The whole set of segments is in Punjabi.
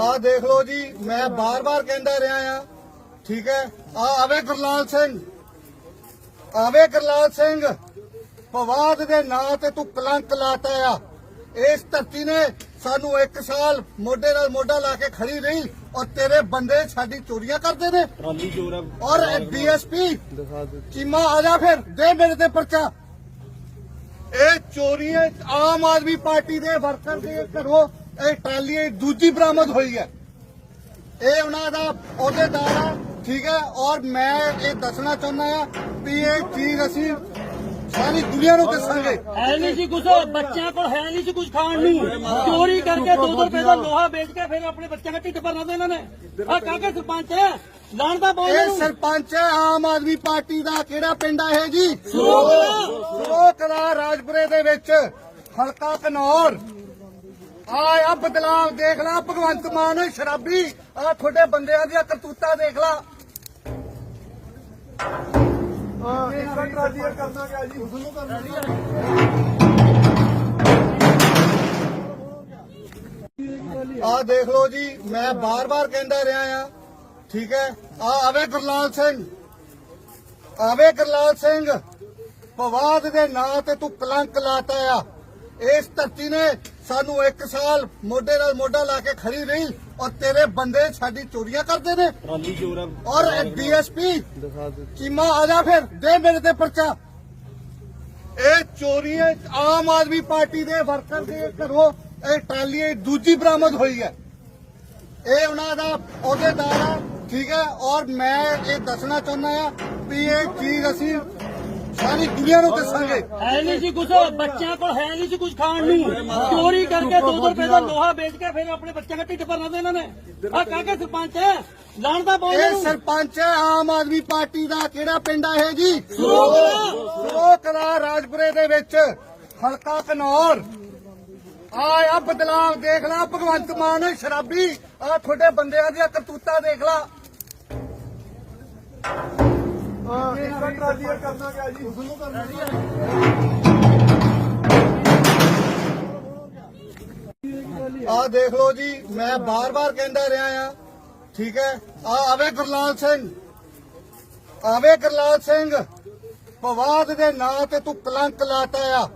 ਆ ਦੇਖ ਲਓ ਜੀ ਮੈਂ ਬਾਰ-ਬਾਰ ਕਹਿੰਦਾ ਰਿਹਾ ਆ। ਠੀਕ ਹੈ? ਆ ਆਵੇ ਗੁਰਲਾਲ ਸਿੰਘ। ਆਵੇ ਗੁਰਲਾਲ ਸਿੰਘ। ਪਵਾਦ ਦੇ ਨਾਂ ਤੇ ਤੂੰ ਕਲੰਕ ਲਾਤਾ ਆ। ਇਸ ਧਰਤੀ ਨੇ ਸਾਨੂੰ ਇੱਕ ਸਾਲ ਮੋਢੇ ਨਾਲ ਮੋਢਾ ਲਾ ਕੇ ਖੜੀ ਰਹੀ ਔਰ ਤੇਰੇ ਬੰਦੇ ਸਾਡੀ ਚੋਰੀਆਂ ਕਰਦੇ ਨੇ। ਟਰਾਲੀ ਚੋਰ ਔਰ ਡੀਐਸਪੀ ਚੀਮਾ ਆ ਜਾ ਫਿਰ ਦੇ ਮੇਰੇ ਤੇ ਪਰਚਾ। ਇਹ ਚੋਰੀ ਹੈ ਆਮ ਆਦਮੀ ਪਾਰਟੀ ਦੇ ਵਰਕਰ ਦੇ ਘਰੋਂ ਇਹ ਟਰਾਲੀ ਇਹ ਦੂਜੀ ਬਰਾਮਦ ਹੋਈ ਹੈ। ਇਹ ਉਹਨਾਂ ਦਾ ਅਹੁਦੇਦਾਰ ਆ ਠੀਕ ਹੈ? ਔਰ ਮੈਂ ਇਹ ਦੱਸਣਾ ਚਾਹੁੰਦਾ ਆ ਵੀ ਇਹ ਚੀਜ਼ ਅਸੀਂ ਸਾਰੀ ਦੁਨੀਆ ਨੂੰ ਦੱਸਾਂਗੇ। ਹੈ ਨਹੀਂ ਸੀ ਕੁਛ ਬੱਚਿਆਂ ਕੋਲ ਹੈ ਨਹੀਂ ਸੀ ਕੁਛ ਖਾਣ ਨੂੰ। ਚੋਰੀ ਕਰਕੇ 200 ਰੁਪਏ ਦਾ ਲੋਹਾ ਵੇਚ ਕੇ ਫਿਰ ਆਪਣੇ ਬੱਚਿਆਂ ਦਾ ਢਿੱਡ ਭਰਨਾ ਤੇ ਇਹਨਾਂ ਨੇ। ਆ ਕਾਕੇ ਸਰਪੰਚ ਹੈ? ਲਾਣ ਦਾ ਬੋਲ ਇਹ ਸਰਪੰਚ ਹੈ ਆਮ ਆਦਮੀ ਪਾਰਟੀ ਦਾ ਕਿਹੜਾ ਪਿੰਡ ਆ ਇਹ ਜੀ? ਸਰੋਕਲਾ ਰਾਜਪੁਰੇ ਦੇ ਵਿੱਚ ਹਲਕਾ ਕਨੌਰ। ਆ ਆ ਬਦਲਾਵ ਦੇਖ ਲਾ ਭਗਵੰਤ ਮਾਨ ਸ਼ਰਾਬੀ। ਆ ਤੁਹਾਡੇ ਬੰਦਿਆਂ ਦੀਆਂ ਕਰਤੂਤਾਂ ਦੇਖ ਲਾ। ਆ ਦੇਖ ਲਓ ਜੀ ਮੈਂ ਬਾਰ-ਬਾਰ ਕਹਿੰਦਾ ਰਿਹਾ ਆ। ਠੀਕ ਹੈ? ਆ ਆਵੇ ਗੁਰਲਾਲ ਸਿੰਘ। ਆਵੇ ਗੁਰਲਾਲ ਸਿੰਘ। ਪਵਾਦ ਦੇ ਨਾਂ ਤੇ ਤੂੰ ਕਲੰਕ ਲਾਤਾ ਆ। ਇਸ ਧਰਤੀ ਨੇ ਸਾਨੂੰ ਇੱਕ ਸਾਲ ਮੋਢੇ ਨਾਲ ਮੋਢਾ ਲਾ ਕੇ ਖੜੀ ਰਹੀ ਔਰ ਤੇਰੇ ਬੰਦੇ ਸਾਡੀ ਚੋਰੀਆਂ ਕਰਦੇ ਨੇ। ਟਰਾਲੀ ਚੋਰ ਆ। ਔਰ ਡੀਐਸਪੀ ਚੀਮਾ ਆ ਜਾ ਫਿਰ ਦੇ ਮੇਰੇ ਤੇ ਪਰਚਾ। ਇਹ ਚੋਰੀ ਹੈ ਆਮ ਆਦਮੀ ਪਾਰਟੀ ਦੇ ਵਰਕਰ ਦੇ ਘਰੋਂ ਇਹ ਟਰਾਲੀ ਦੂਜੀ ਬਰਾਮਦ ਹੋਈ ਹੈ। ਇਹ ਉਹਨਾਂ ਦਾ ਅਹੁਦੇਦਾਰ ਆ ਠੀਕ ਹੈ? ਔਰ ਮੈਂ ਇਹ ਦੱਸਣਾ ਚਾਹੁੰਦਾ ਆ ਵੀ ਇਹ ਚੀਜ਼ ਅਸੀਂ ਸਾਰੀ ਦੁਨੀਆ ਨੂੰ ਦੱਸਾਂਗੇ। ਹੈ ਨਹੀਂ ਸੀ ਕੁਛ ਬੱਚਿਆਂ ਕੋਲ ਹੈ ਨਹੀਂ ਸੀ ਕੁਛ ਖਾਣ ਨੂੰ। ਚੋਰੀ ਕਰਕੇ 200 ਰੁਪਏ ਦਾ ਲੋਹਾ ਵੇਚ ਕੇ ਫਿਰ ਆਪਣੇ ਬੱਚਿਆਂ ਦਾ ਢਿੱਡ ਭਰਨਾ ਤੇ ਇਹਨਾਂ ਨੇ। ਆ ਕਾਕੇ ਸਰਪੰਚ ਹੈ ਲਾਣ ਦਾ ਬੋਲ ਇਹ ਸਰਪੰਚ ਹੈ ਆਮ ਆਦਮੀ ਪਾਰਟੀ ਦਾ ਕਿਹੜਾ ਪਿੰਡ ਆ ਇਹ ਜੀ? ਸਰੋਕਲਾ। ਰਾਜਪੁਰੇ ਦੇ ਵਿੱਚ ਹਲਕਾ ਕਨੌਰ। ਆ ਆ ਬਦਲਾਵ ਦੇਖ ਲਾ ਭਗਵੰਤ ਮਾਨ ਸ਼ਰਾਬੀ ਆ ਤੁਹਾਡੇ ਬੰਦਿਆਂ ਦੀਆਂ ਕਰਤੂਤਾਂ ਦੇਖ ਲਾ। ਆ ਦੇਖ ਲਓ ਜੀ, ਮੈਂ ਬਾਰ-ਬਾਰ ਕਹਿੰਦਾ ਰਿਹਾ ਆ, ਠੀਕ ਹੈ? ਆ ਆਵੇ ਗੁਰਲਾਲ ਸਿੰਘ। ਆਵੇ ਗੁਰਲਾਲ ਸਿੰਘ, ਪਵਾਦ ਦੇ ਨਾਂ ਤੇ ਤੂੰ ਕਲੰਕ ਲਾਤਾ ਆ।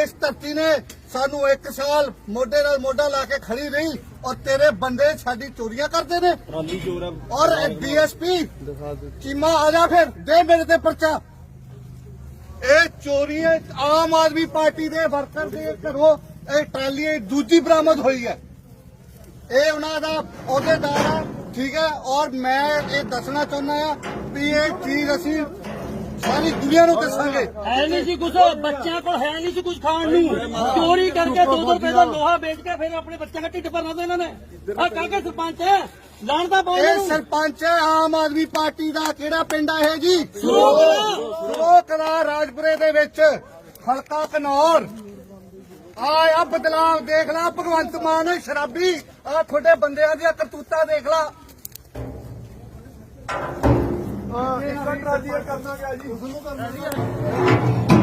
ਇਸ ਧਰਤੀ ਨੇ ਸਾਨੂੰ ਇੱਕ ਸਾਲ ਮੋਢੇ ਨਾਲ ਮੋਢਾ ਲਾ ਕੇ ਖੜੀ ਰਹੀ। ਔਰ ਤੇਰੇ ਬੰਦੇ ਸਾਡੀ ਚੋਰੀਆਂ ਕਰਦੇ ਨੇ। ਟਰਾਲੀ ਚੋਰ ਆ ਔਰ ਡੀਐਸਪੀ ਚੀਮਾ ਆ ਜਾ ਫਿਰ ਦੇ ਮੇਰੇ ਤੇ ਪਰਚਾ। ਇਹ ਚੋਰੀ ਹੈ ਆਮ ਆਦਮੀ ਪਾਰਟੀ ਦੇ ਵਰਕਰ ਦੇ ਘਰੋਂ ਇਹ ਟਰਾਲੀ ਇਹ ਦੂਜੀ ਬਰਾਮਦ ਹੋਈ ਹੈ। ਇਹ ਉਹਨਾਂ ਦਾ ਅਹੁਦੇਦਾਰ ਆ ਠੀਕ ਹੈ? ਔਰ ਮੈਂ ਇਹ ਦੱਸਣਾ ਚਾਹੁੰਦਾ ਆ ਵੀ ਇਹ ਚੀਜ਼ ਅਸੀਂ ਸਾਰੀ ਦੁਨੀਆ ਨੂੰ ਦੱਸਾਂਗੇ। ਹੈ ਨਹੀਂ ਸੀ ਕੁਛ ਬੱਚਿਆਂ ਕੋਲ ਹੈ ਨਹੀਂ ਸੀ ਕੁਛ ਖਾਣ ਨੂੰ। ਚੋਰੀ ਕਰਕੇ 200 ਰੁਪਏ ਦਾ ਲੋਹਾ ਵੇਚ ਕੇ ਫਿਰ ਆਪਣੇ ਬੱਚਿਆਂ ਦਾ ਢਿੱਡ ਭਰਨਾ ਤੇ ਇਹਨਾਂ ਨੇ। ਆ ਕਾਕੇ ਸਰਪੰਚ ਹੈ ਲਾਣ ਦਾ ਬੋਲ ਇਹ ਸਰਪੰਚ ਹੈ ਆਮ ਆਦਮੀ ਪਾਰਟੀ ਦਾ ਕਿਹੜਾ ਪਿੰਡ ਆ ਇਹ ਜੀ? ਸਰੋਕਲਾ ਰਾਜਪੁਰੇ ਦੇ ਵਿੱਚ। ਹਲਕਾ ਕਨੌਰ। ਆ ਆ ਬਦਲਾਵ ਦੇਖ ਲਾ ਭਗਵੰਤ ਮਾਨ ਸ਼ਰਾਬੀ ਆ ਤੁਹਾਡੇ ਬੰਦਿਆਂ ਦੀਆਂ ਕਰਤੂਤਾਂ ਦੇਖ ਲਾ। ਕਰਨਾ ਗਿਆ ਜੀ।